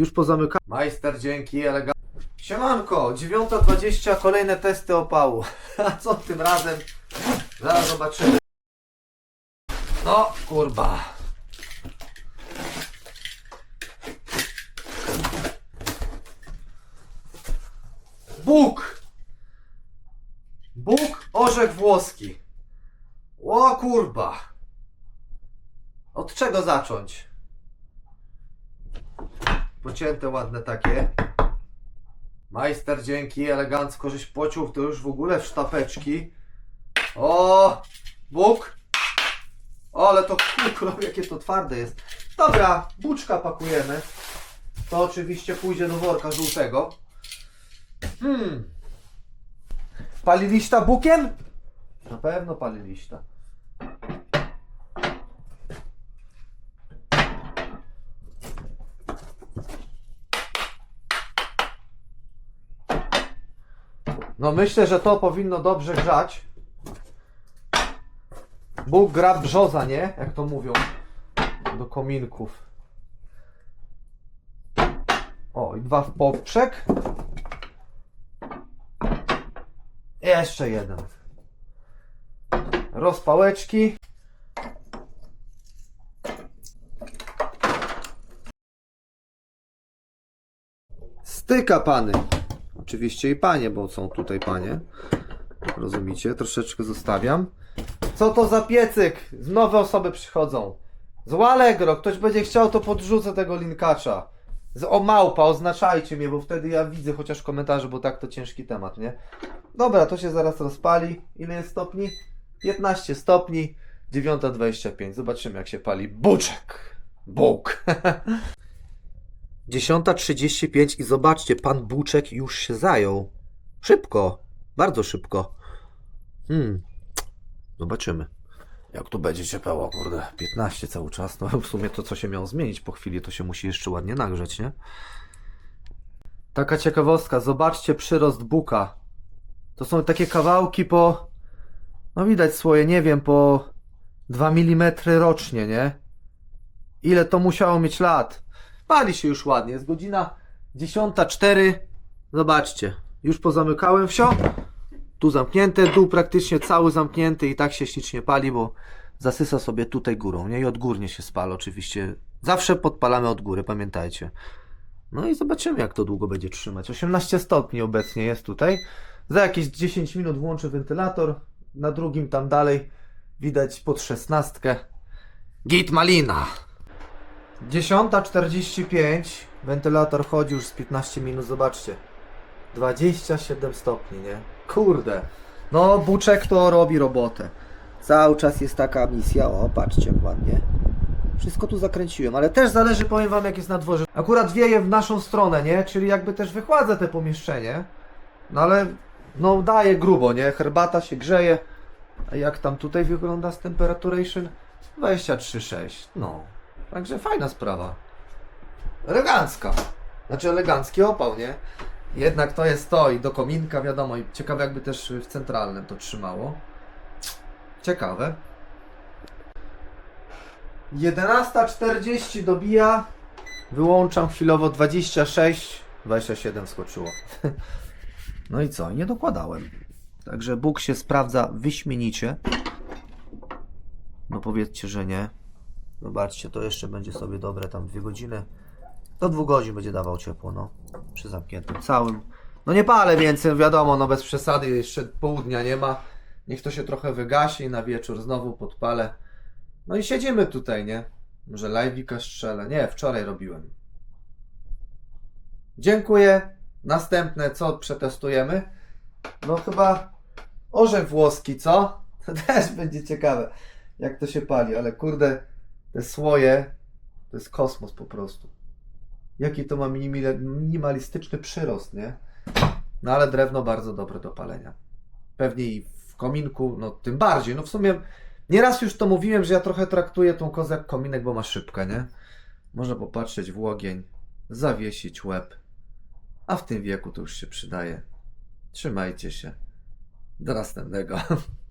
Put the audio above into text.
Już pozamykałem. Majster, dzięki, elegancko. Siemanko, 9.20, kolejne testy opału. A co tym razem? Zaraz zobaczymy. No, kurba. Bóg! Bóg, orzech włoski. O kurba. Od czego zacząć? Pocięte ładne takie. Majster dzięki, elegancko żeś pociął to już w ogóle w sztapeczki. O, Bóg. O, ale to kurwa, jakie to twarde jest. Dobra, buczka pakujemy. To oczywiście pójdzie do worka żółtego. Hmm. Paliliście bukiem? Na pewno paliliście. No myślę, że to powinno dobrze grzać. Bóg gra brzoza, nie? Jak to mówią. Do kominków. O, i dwa w poprzek. Jeszcze jeden. Rozpałeczki. Styka pany. Oczywiście i panie, bo są tutaj panie. Rozumiecie? Troszeczkę zostawiam. Co to za piecyk? Nowe osoby przychodzą. Z Allegro. Ktoś będzie chciał, to podrzucę tego linkacza. Z o małpa, oznaczajcie mnie, bo wtedy ja widzę chociaż komentarze, bo tak to ciężki temat, nie? Dobra, to się zaraz rozpali. Ile jest stopni? 15 stopni. 9.25. Zobaczymy, jak się pali buczek. Bóg. 10.35 i zobaczcie, pan Buczek już się zajął. Szybko, bardzo szybko. Hmm, zobaczymy. Jak tu będzie ciepło, kurde, 15 cały czas. No w sumie to, co się miało zmienić po chwili, to się musi jeszcze ładnie nagrzeć, nie? Taka ciekawostka, zobaczcie przyrost buka. To są takie kawałki po, no widać swoje, nie wiem, po 2 mm rocznie, nie? Ile to musiało mieć lat? Pali się już ładnie. Jest godzina 10.04. Zobaczcie. Już pozamykałem wsio. Tu zamknięte, dół praktycznie cały zamknięty i tak się ślicznie pali, bo zasysa sobie tutaj górą, nie? I odgórnie się spala oczywiście. Zawsze podpalamy od góry, pamiętajcie. No i zobaczymy, jak to długo będzie trzymać. 18 stopni obecnie jest tutaj. Za jakieś 10 minut włączę wentylator. Na drugim tam dalej widać pod 16. Git malina. 10.45, wentylator chodzi już z 15 minut, zobaczcie. 27 stopni, nie? Kurde. No, Buczek to robi robotę. Cały czas jest taka misja, o, patrzcie ładnie. Wszystko tu zakręciłem, ale też zależy, powiem wam, jak jest na dworze. Akurat wieje w naszą stronę, nie? Czyli jakby też wychładza te pomieszczenie. No ale, no daje grubo, nie? Herbata się grzeje. A jak tam tutaj wygląda z temperaturation? 23,6. No. Także fajna sprawa. Elegancka. Znaczy elegancki opał, nie? Jednak to jest to i do kominka wiadomo i ciekawe jakby też w centralnym to trzymało. Ciekawe. 11.40 dobija. Wyłączam chwilowo 26. 27 skoczyło. No i co? Nie dokładałem. Także Bóg się sprawdza wyśmienicie. No powiedzcie, że nie. Zobaczcie, to jeszcze będzie sobie dobre tam dwie godziny. Do dwóch godzin będzie dawał ciepło, no. Przy zamkniętym całym. No nie palę więcej, wiadomo, no bez przesady, jeszcze południa nie ma. Niech to się trochę wygasi na wieczór znowu podpalę. No i siedzimy tutaj, nie? Może live'ika strzelę. Nie, wczoraj robiłem. Dziękuję. Następne, co przetestujemy? No chyba orzech włoski, co? To też będzie ciekawe, jak to się pali, ale kurde, te słoje to jest kosmos po prostu. Jaki to ma minimalistyczny przyrost, nie? No ale drewno bardzo dobre do palenia. Pewnie i w kominku, no tym bardziej. No w sumie nieraz już to mówiłem, że ja trochę traktuję tą kozę jak kominek, bo ma szybkę, nie? Można popatrzeć w ogień, zawiesić łeb. A w tym wieku to już się przydaje. Trzymajcie się. Do następnego.